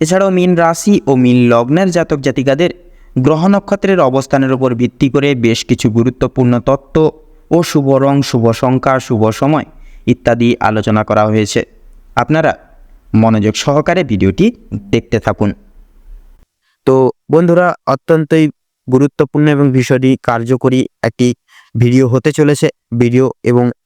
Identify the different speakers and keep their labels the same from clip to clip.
Speaker 1: এছাড়াও মীন রাশি ও মীন লগ্নের জাতক জাতিকাদের গ্রহ নক্ষত্রের অবস্থানের উপর ভিত্তি করে বেশ কিছু গুরুত্বপূর্ণ তত্ত্ব ও শুভ রং, শুভ সংখ্যা, শুভ সময় ইত্যাদি আলোচনা করা হয়েছে। আপনারা মনোযোগ সহকারে ভিডিওটি দেখতে থাকুন।
Speaker 2: তো বন্ধুরা, অত্যন্তই গুরুত্বপূর্ণ এবং ভীষণই কার্যকরী একটি ভিডিও হতে চলেছে। ভিডিও এবং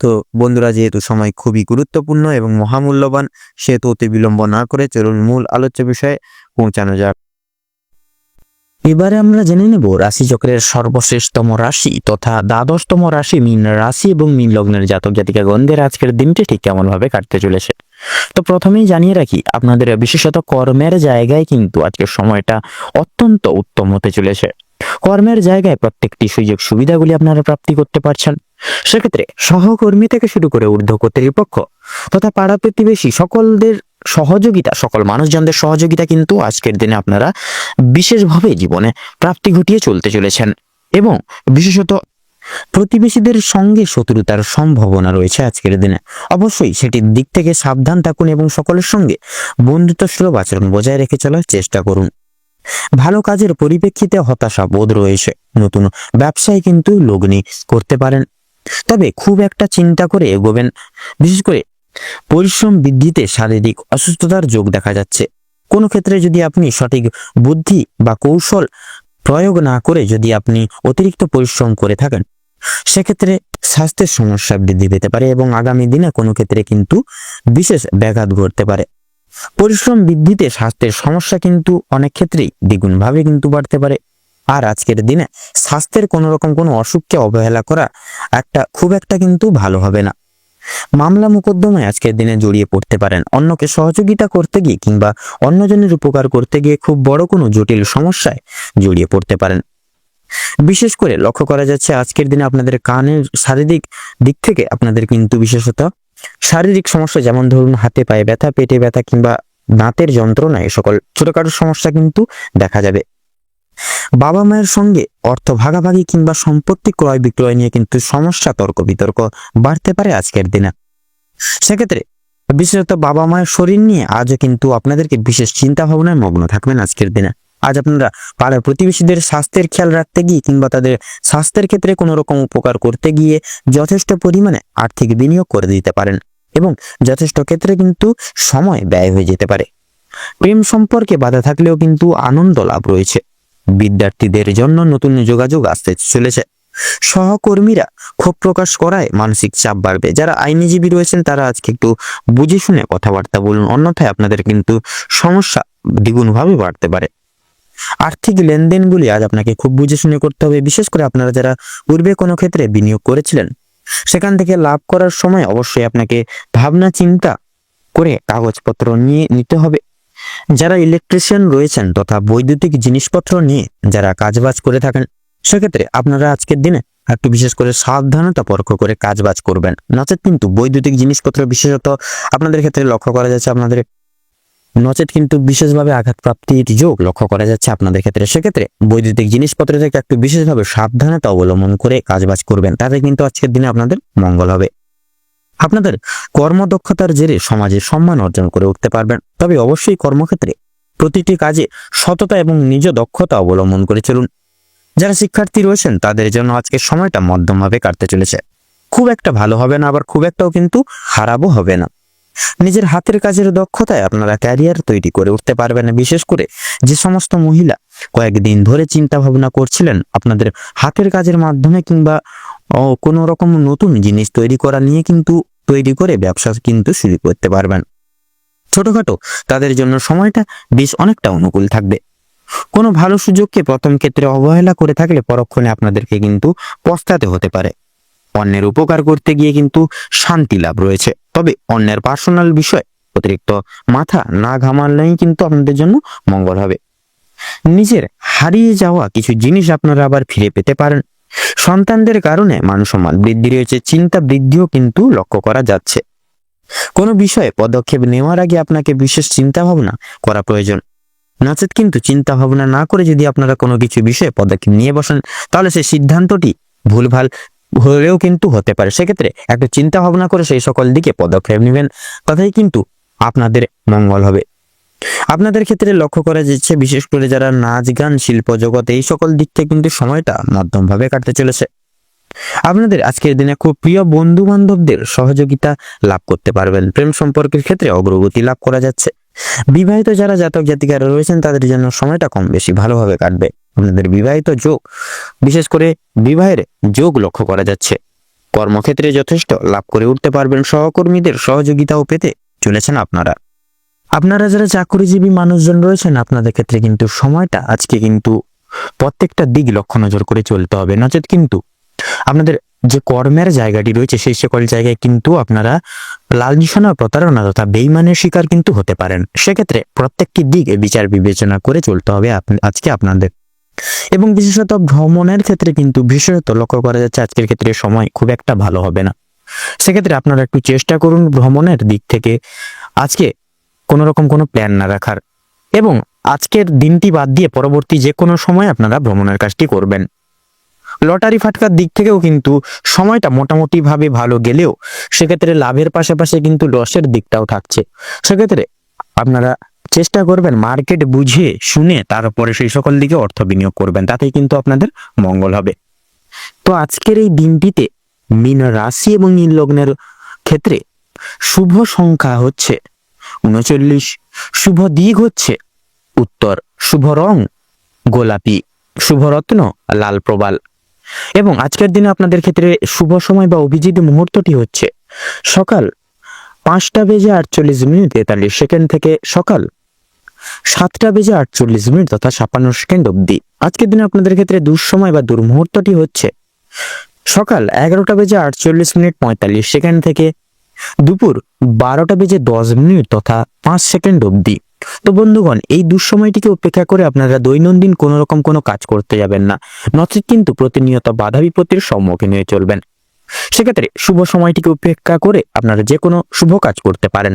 Speaker 2: তো বন্ধুরা, যেহেতু সময় খুবই গুরুত্বপূর্ণ এবং মহামূল্যবান, সেহেতু অতি বিলম্ব না করে চলুন মূল আলোচ্য বিষয়ে পৌঁছানো যাক।
Speaker 3: এবারে আমরা জেনে নেব রাশিচক্রের সর্বশ্রেষ্ঠতম রাশি তথা দ্বাদশতম রাশি মীন রাশি এবং মীন লগ্নের জাতক জাতিকা গন্ধের আজকের দিনটি ঠিক কেমন ভাবে কাটতে চলেছে। তো প্রথমেই জানিয়ে রাখি, আপনাদের বিশেষত কর্মের জায়গায় কিন্তু আজকের সময়টা অত্যন্ত উত্তম হতে চলেছে। কর্মের জায়গায় প্রত্যেকটি সুযোগ সুবিধাগুলি আপনারা প্রাপ্তি করতে পারছেন। সেক্ষেত্রে সহকর্মী থেকে শুরু করে ঊর্ধ্ব কর্তৃপক্ষ তথা পাড়া প্রতিবেশী সকলদের সহযোগিতা, সকল মানুষজনদের সহযোগিতা কিন্তু আজকের দিনে আপনারা বিশেষভাবে জীবনে প্রাপ্তি ঘটিয়ে চলতে চলেছেন। এবং বিশেষত প্রতিবেশীদের সঙ্গে শত্রুতার সম্ভাবনা রয়েছে আজকের দিনে। অবশ্যই সেটির দিক থেকে সাবধান থাকুন এবং সকলের সঙ্গে বন্ধুত্ব সুলভ আচরণ বজায় রেখে চলার চেষ্টা করুন। ভালো কাজের পরিপ্রেক্ষিতে হতাশা বোধ রয়েছে। নতুন ব্যবসায় কিন্তু লগ্নি করতে পারেন। তবে খুব একটা চিন্তা করে এগোবেন বিশেষ করে পরিশ্রম বৃদ্ধিতে শারীরিক অসুস্থতার যোগ দেখা যাচ্ছে। কোনো ক্ষেত্রে যদি আপনি সঠিক বুদ্ধি বা কৌশল প্রয়োগ না করে যদি আপনি অতিরিক্ত পরিশ্রম করে থাকেন, সেক্ষেত্রে স্বাস্থ্যের সমস্যা বৃদ্ধি পেতে পারে এবং আগামী দিনে কোনো ক্ষেত্রে কিন্তু বিশেষ ব্যাঘাত ঘটতে পারে। পরিশ্রম বৃদ্ধিতে স্বাস্থ্যের সমস্যা কিন্তু অনেক ক্ষেত্রেই দ্বিগুণভাবে কিন্তু বাড়তে পারে। আর আজকের দিনে স্বাস্থ্যের কোনো রকম কোনো অসুখকে অবহেলা করা একটা খুব একটা কিন্তু ভালো হবে না। মামলা মোকদ্দমায় আজকের দিনে জড়িয়ে পড়তে পারেন। অন্যকে সহযোগিতা করতে গিয়ে কিংবা অন্যজনের উপকার করতে গিয়ে খুব বড় কোনো জটিল সমস্যায় জড়িয়ে পড়তে পারেন। বিশেষ করে লক্ষ্য করা যাচ্ছে আজকের দিনে আপনাদের কানের শারীরিক দিক থেকে আপনাদের কিন্তু বিশেষত শারীরিক সমস্যা যেমন ধরুন হাতে পায়ে ব্যথা, পেটে ব্যথা কিংবা দাঁতের যন্ত্রণা এই সকল ছোটখাটো সমস্যা কিন্তু দেখা যাবে। বাবা মায়ের সঙ্গে অর্থ ভাগাভাগি কিংবা সম্পত্তি ক্রয় বিক্রয় নিয়ে কিন্তু সমস্যা তর্ক বিতর্ক বাড়তে পারে আজকের দিনে। সেক্ষেত্রে বিশেষত বাবা মায়ের শরীর নিয়ে আজও কিন্তু আপনাদেরকে বিশেষ চিন্তা ভাবনায় মগ্ন থাকবেন আজকের দিনে। আজ আপনারা পাড়ার প্রতিবেশীদের স্বাস্থ্যের খেয়াল রাখতে গিয়ে কিংবা তাদের স্বাস্থ্যের ক্ষেত্রে কোনো রকম উপকার করতে গিয়ে যথেষ্ট পরিমাণে আর্থিক বিনিয়োগ করে দিতে পারেন এবং যথেষ্ট ক্ষেত্রে কিন্তু সময় ব্যয় হয়ে যেতে পারে। প্রেম সম্পর্কে বাধা থাকলেও কিন্তু আনন্দ লাভ রয়েছে। বিদ্যার্থীদের জন্য নতুন যোগাযোগ আসতে চলেছে। সহকর্মীরা ক্ষোভ প্রকাশ করায় মানসিক চাপ বাড়বে। যারা আইনজীবী রয়েছেন, তারা আজকে একটু বুঝে শুনে কথাবার্তা বলুন। অন্যথায় আপনাদের কিন্তু সমস্যা দ্বিগুণভাবে বাড়তে পারে। আর্থিক লেনদেনগুলি আজ আপনাকে খুব বুঝে শুনে করতে হবে, বিশেষ করে আপনারা যারা পূর্বে কোনো ক্ষেত্রে বিনিয়োগ করেছিলেন। সেখান থেকে লাভ করার সময় অবশ্যই আপনাকে ভাবনা চিন্তা করে কাগজপত্র নিয়ে নিতে হবে। যারা ইলেকট্রিশিয়ান রয়েছেন তথা বৈদ্যুতিক জিনিসপত্র নিয়ে যারা কাজবাজ করে থাকেন, সেক্ষেত্রে আপনারা আজকের দিনে একটু বিশেষ করে সাবধানতা পরখ করে কাজবাজ করবেন। নচেত কিন্তু বৈদ্যুতিক জিনিসপত্র বিশেষত আপনাদের ক্ষেত্রে লক্ষ্য করা যাচ্ছে আপনাদের নচেত কিন্তু বিশেষভাবে আঘাতপ্রাপ্তির যোগ লক্ষ্য করা যাচ্ছে আপনাদের ক্ষেত্রে। সেক্ষেত্রে বৈদ্যুতিক জিনিসপত্র থেকে একটু বিশেষভাবে সাবধানতা অবলম্বন করে কাজবাজ করবেন। তাতে কিন্তু আজকের দিনে আপনাদের মঙ্গল হবে। আপনাদের কর্মদক্ষতার জেরে সমাজে সম্মান অর্জন করে উঠতে পারবেন। তবে অবশ্যই কর্মক্ষেত্রে প্রতিটি কাজে সততা এবং নিজ দক্ষতা অবলম্বন করে চলুন। যারা শিক্ষার্থী রয়েছেন, তাদের জন্য আজকের সময়টা মধ্যমভাবে কাটতে চলেছে। খুব একটা ভালো হবে না, আবার খুব একটাও কিন্তু খারাপও হবে না। নিজের হাতের কাজের দক্ষতায় আপনারা ক্যারিয়ার তৈরি করে উঠতে পারবেন। বিশেষ করে যে সমস্ত মহিলা কয়েকদিন ধরে চিন্তা ভাবনা করছিলেন আপনাদের হাতের কাজের মাধ্যমে কিংবা কোনো রকম নতুন জিনিস তৈরি করা নিয়ে কিন্তু তৈরি করে ব্যবসা কিন্তু শুরু করতে পারবেন। ছোটখাটো তাদের জন্য সময়টা বেশ অনেকটা অনুকূল থাকবে। কোনো ভালো সুযোগকে প্রথম ক্ষেত্রে অবহেলা করে থাকলে পরক্ষণে আপনাদেরকে কিন্তু পস্তাতে হতে পারে। অন্যের উপকার করতে গিয়ে কিন্তু শান্তি লাভ রয়েছে। তবে অন্যের পার্সোনাল বিষয়, অতিরিক্ত মাথা না ঘামালেই কিন্তু আপনাদের জন্য মঙ্গল হবে। নিজের হারিয়ে যাওয়া কিছু জিনিস আপনারা আবার ফিরে পেতে পারেন। সন্তানদের কারণে মান সম্মান বৃদ্ধি রয়েছে, চিন্তা বৃদ্ধিও কিন্তু লক্ষ্য করা যাচ্ছে। কোনো বিষয়ে পদক্ষেপ নেওয়ার আগে আপনাকে বিশেষ চিন্তা ভাবনা করা প্রয়োজন। নচেত কিন্তু চিন্তা ভাবনা না করে যদি আপনারা কোনো কিছু বিষয়ে পদক্ষেপ নিয়ে বসেন, তাহলে সেই সিদ্ধান্তটি ভুলভাল হলেও কিন্তু হতে পারে। সেক্ষেত্রে একটা চিন্তা ভাবনা করে সেই সকল দিকে পদক্ষেপ নেবেন। তাতেই কিন্তু আপনাদের মঙ্গল হবে। আপনাদের ক্ষেত্রে লক্ষ্য করা যাচ্ছে, বিশেষ করে যারা নাচ, গান, শিল্প জগতে এই সকল দিক থেকে কিন্তু সময়টা মধ্যমভাবে কাটতে চলেছে। আপনাদের আজকের দিনে খুব প্রিয় বন্ধু বান্ধবদের সহযোগিতা লাভ করতে পারবেন। প্রেম সম্পর্কের ক্ষেত্রে অগ্রগতি লাভ করা যাচ্ছে। বিবাহিত যারা জাতক জাতিকারা রয়েছেন, তাদের জন্য সময়টা কম বেশি ভালোভাবে কাটবে। আপনাদের বিবাহিত যোগ, বিশেষ করে বিবাহের যোগ লক্ষ্য করা যাচ্ছে। কর্মক্ষেত্রে যথেষ্ট লাভ করে উঠতে পারবেন সহকর্মীদের সহযোগিতাও পেতে চলেছেন আপনারা। আপনারা যারা চাকরিজীবী মানুষজন রয়েছেন, আপনাদের ক্ষেত্রে কিন্তু সময়টা আজকে কিন্তু প্রত্যেকটা দিক লক্ষ্য নজর করে চলতে হবে। নচেত কিন্তু আপনাদের যে কর্মের জায়গাটি রয়েছে, সেই সকল জায়গায় কিন্তু আপনারা লালনিশনা প্রতারণা তথা বেইমানের শিকার কিন্তু হতে পারেন। সেক্ষেত্রে প্রত্যেকটি দিক বিচার বিবেচনা করে চলতে হবে আজকে আপনাদের এবং বিশেষত ভ্রমণের ক্ষেত্রে কিন্তু বিশেষত লক্ষ্য করা যাচ্ছে আজকের ক্ষেত্রে সময় খুব একটা ভালো হবে না। সেক্ষেত্রে আপনারা একটু চেষ্টা করুন ভ্রমণের দিক থেকে আজকে কোনো রকম কোনো প্ল্যান না রাখার এবং আজকের দিনটি বাদ দিয়ে পরবর্তী যে কোনো সময় আপনারা ভ্রমণের কাজটি করবেন। লটারি ফাটকার দিক থেকেও কিন্তু সময়টা মোটামুটি ভাবে ভালো গেলেও সেক্ষেত্রে লাভের পাশাপাশি কিন্তু লসের দিকটাও থাকছে। সেক্ষেত্রে আপনারা চেষ্টা করবেন মার্কেট বুঝে, শুনে তারপরে সেই সকল দিকে অর্থ বিনিয়োগ করবেন। তাতেই কিন্তু আপনাদের মঙ্গল হবে। তো আজকের এই দিনটিতে মীন রাশি এবং মীন লগ্নের ক্ষেত্রে শুভ সংখ্যা হচ্ছে উনচল্লিশ, শুভ দিক হচ্ছে উত্তর, শুভ রং গোলাপি, শুভ রত্ন লাল প্রবাল। এবং আজকের দিনে আপনাদের ক্ষেত্রে শুভ সময় বা অভিজিৎ মুহূর্তটি হচ্ছে সকাল পাঁচটা বেজে আটচল্লিশ মিনিট তেতাল্লিশ সেকেন্ড থেকে সকাল সাতটা বেজে আটচল্লিশ মিনিট তথা ছাপ্পান্ন সেকেন্ড অবধি। আজকের দিনে আপনাদের ক্ষেত্রে দুঃসময় বা দুর্মুহূর্তটি হচ্ছে, সকাল এগারোটা বেজে আটচল্লিশ মিনিট পঁয়তাল্লিশ সেকেন্ড থেকে দুপুর বারোটা বেজে দশ মিনিট তথা পাঁচ সেকেন্ড অবধি। তো বন্ধুগণ, এই দুঃসময়টিকে উপেক্ষা করে আপনারা দৈনন্দিন কোনো রকম কোনো কাজ করতে যাবেন না। নচেত কিন্তু প্রতিনিয়ত বাধা বিপত্তির সম্মুখীন হয়ে চলবেন। সেক্ষেত্রে শুভ সময়টিকে উপেক্ষা করে আপনারা যে কোনো শুভ কাজ করতে পারেন।